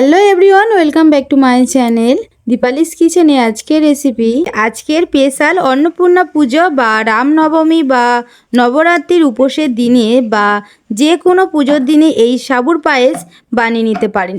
Hello everyone, welcome back to my channel Deepali's কিচেনে আজকের recipe. আজকের স্পেশাল অন্নপূর্ণা পুজো বা রামনবমী বা নবরাত্রির উপোসের দিনে বা যে কোনো পুজোর দিনে এই সাবুর পায়েস বানিয়ে নিতে পারেন।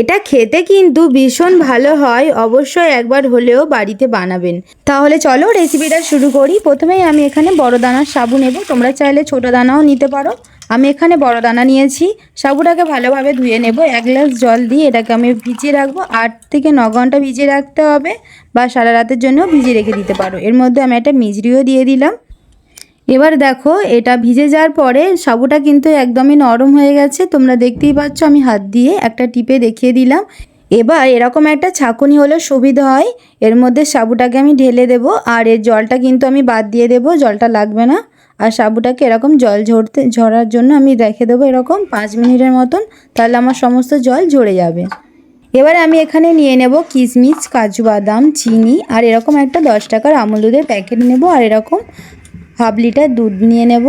এটা খেতে কিন্তু ভীষণ ভালো হয়, অবশ্যই একবার হলেও বাড়িতে বানাবেন। তাহলে চলো রেসিপিটা শুরু করি। প্রথমেই আমি এখানে বড় দানার সাবু নেব। তোমরা চাইলে ছোট দানাও নিতে পারো। আমি এখানে বড় দানা নিয়েছি। সাবুটাকে ভালোভাবে ধুয়ে নেব। এক গ্লাস জল দিয়ে এটাকে আমি ভিজিয়ে রাখব। আট থেকে ন ঘণ্টা ভিজিয়ে রাখতে হবে বা সারা রাতের জন্য ভিজিয়ে রেখে দিতে পারো। এর মধ্যে আমি একটা মিজরিও দিয়ে দিলাম। এবার দেখো, এটা ভিজে যাওয়ার পরে সাবুটা কিন্তু একদমই নরম হয়ে গেছে। তোমরা দেখতেই পাচ্ছ, আমি হাত দিয়ে একটা টিপে দেখিয়ে দিলাম। এবার এরকম একটা ছাঁকুনি হলে সুবিধা হয়। এর মধ্যে সাবুটাকে আমি ঢেলে দেব। আর এর জলটা কিন্তু আমি বাদ দিয়ে দেব। জলটা লাগবে না। আর সাবুটাকে এরকম জল ঝরতে, ঝরার জন্য আমি রেখে দেবো এরকম পাঁচ মিনিটের মতন, তাহলে আমার সমস্ত জল ঝরে যাবে। এবারে আমি এখানে নিয়ে নেব কিশমিশ কাজু বাদাম, চিনি, আর এরকম একটা দশ টাকার আমুল দুধের প্যাকেট নেব, আর এরকম হাফ লিটার দুধ নিয়ে নেব।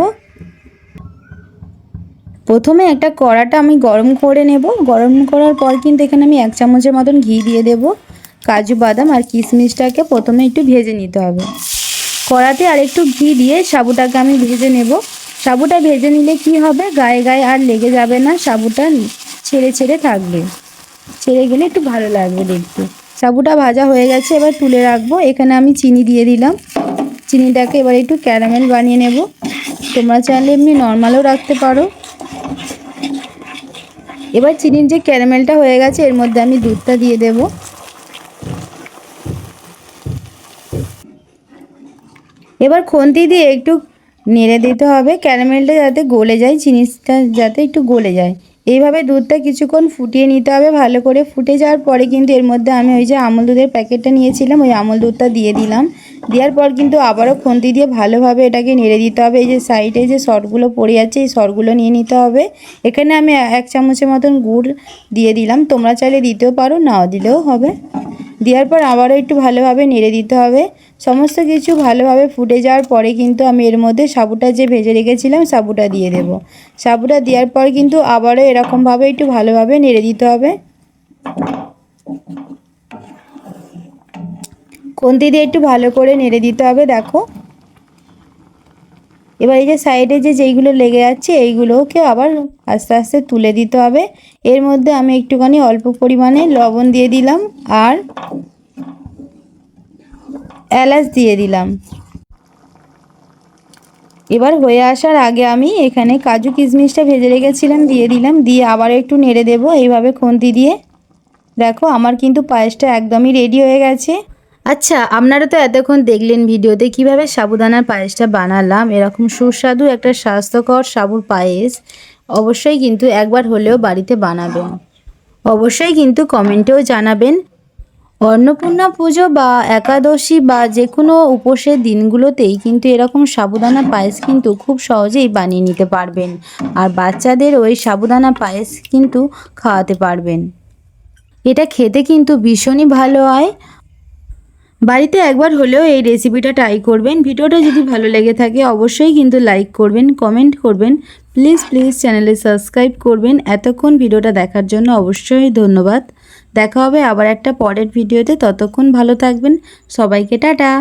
প্রথমে একটা কড়াটা আমি গরম করে নেব। গরম করার পর কিন্তু এখানে আমি এক চামচের মতন ঘি দিয়ে দেব। কাজু বাদাম আর কিশমিশটাকে প্রথমে একটু ভেজে নিতে হবে। কড়াতে আর একটু ঘি দিয়ে সাবুটাকে আমি ভেজে নেব। সাবুটা ভেজে নিলে কি হবে? গায়ে গায়ে আর লেগে যাবে না, সাবুটা ছেড়ে ছেড়ে থাকবে। ছেড়ে গেলে একটু ভালো লাগবে দেখতে। সাবুটা ভাজা হয়ে গেছে, এবার তুলে রাখব। এখানে আমি চিনি দিয়ে দিলাম। চিনিটাকে এবার একটু ক্যারামেল বানিয়ে নেব। তোমরা চাইলে এমনি নর্মালও রাখতে পারো। এবার চিনির যে ক্যারামেলটা হয়ে গেছে, এর মধ্যে আমি দুধটা দিয়ে দেব। এবার খুন্তি দিয়ে একটু নেড়ে দিতে হবে, ক্যারামেলটা যাতে গলে যায়, জিনিসটা যাতে একটু গলে যায়। এইভাবে দুধটা কিছুক্ষণ ফুটিয়ে নিতে হবে, ভালো করে ফুটে যাওয়ার পরে কিন্তু এর মধ্যে আমি ওই যে আমুল দুধের প্যাকেটটা নিয়েছিলাম, ওই আমুল দুধটা দিয়ে দিলাম। দেওয়ার পর কিন্তু আবারও খুন্তি দিয়ে ভালোভাবে এটাকে নেড়ে দিতে হবে, এই যে সাইডে যে সরগুলো পড়ে যাচ্ছে এই সরগুলো নিয়ে নিতে হবে। এখানে আমি এক চামচের মতন গুড় দিয়ে দিলাম, তোমরা চাইলে দিতেও পারো, নাও দিলেও হবে। দেওয়ার পর আবারও একটু ভালোভাবে নেড়ে দিতে হবে। সমস্ত কিছু ভালোভাবে ফুটে যাওয়ার পরে কিন্তু আমি এর মধ্যে সাবুটা যে ভেজে রেখেছিলাম, সাবুটা দিয়ে দেব। সাবুটা দেওয়ার পর কিন্তু আবারও এরকমভাবে একটু ভালোভাবে নেড়ে দিতে হবে। কন্তি দিয়ে একটু ভালো করে নেড়ে দিতে হবে, দেখো। এবার এই যে সাইডে যে যেইগুলো লেগে যাচ্ছে এইগুলোকে আবার আস্তে আস্তে তুলে দিতে হবে। এর মধ্যে আমি একটুখানি অল্প পরিমাণে লবণ দিয়ে দিলাম আর এলাচ দিয়ে দিলাম। এবার হয়ে আসার আগে আমি এখানে কাজু কিশমিশটা ভেজে রেখেছিলাম, দিয়ে দিলাম। দিয়ে আবার একটু নেড়ে দেবো, এইভাবে খুন্তি দিয়ে। দেখো, আমার কিন্তু পায়েসটা একদমই রেডি হয়ে গেছে। আচ্ছা আপনারা তো এতক্ষণ দেখলেন ভিডিওতে কীভাবে সাবুদানার পায়েসটা বানালাম। এরকম সুস্বাদু একটা স্বাস্থ্যকর সাবুর পায়েস অবশ্যই কিন্তু একবার হলেও বাড়িতে বানাবেন। অবশ্যই কিন্তু কমেন্টেও জানাবেন। অন্নপূর্ণা পুজো বা একাদশী বা যে কোনো উপোসের দিনগুলোতেই কিন্তু এরকম সাবুদানা পায়েস কিন্তু খুব সহজেই বানিয়ে নিতে পারবেন। আর বাচ্চাদের ওই সাবুদানা পায়েস কিন্তু খাওয়াতে পারবেন। এটা খেতে কিন্তু ভীষণই ভালো হয়। বাড়িতে একবার হলেও এই রেসিপিটা ট্রাই করবেন। ভিডিওটা যদি ভালো লেগে থাকে, অবশ্যই কিন্তু লাইক করবেন কমেন্ট করবেন। প্লিজ প্লিজ চ্যানেলে সাবস্ক্রাইব করবেন। এতক্ষণ ভিডিওটা দেখার জন্য অবশ্যই ধন্যবাদ। দেখা হবে আবার একটা পরের ভিডিওতে। ততক্ষণ ভালো থাকবেন। সবাইকে টাটা।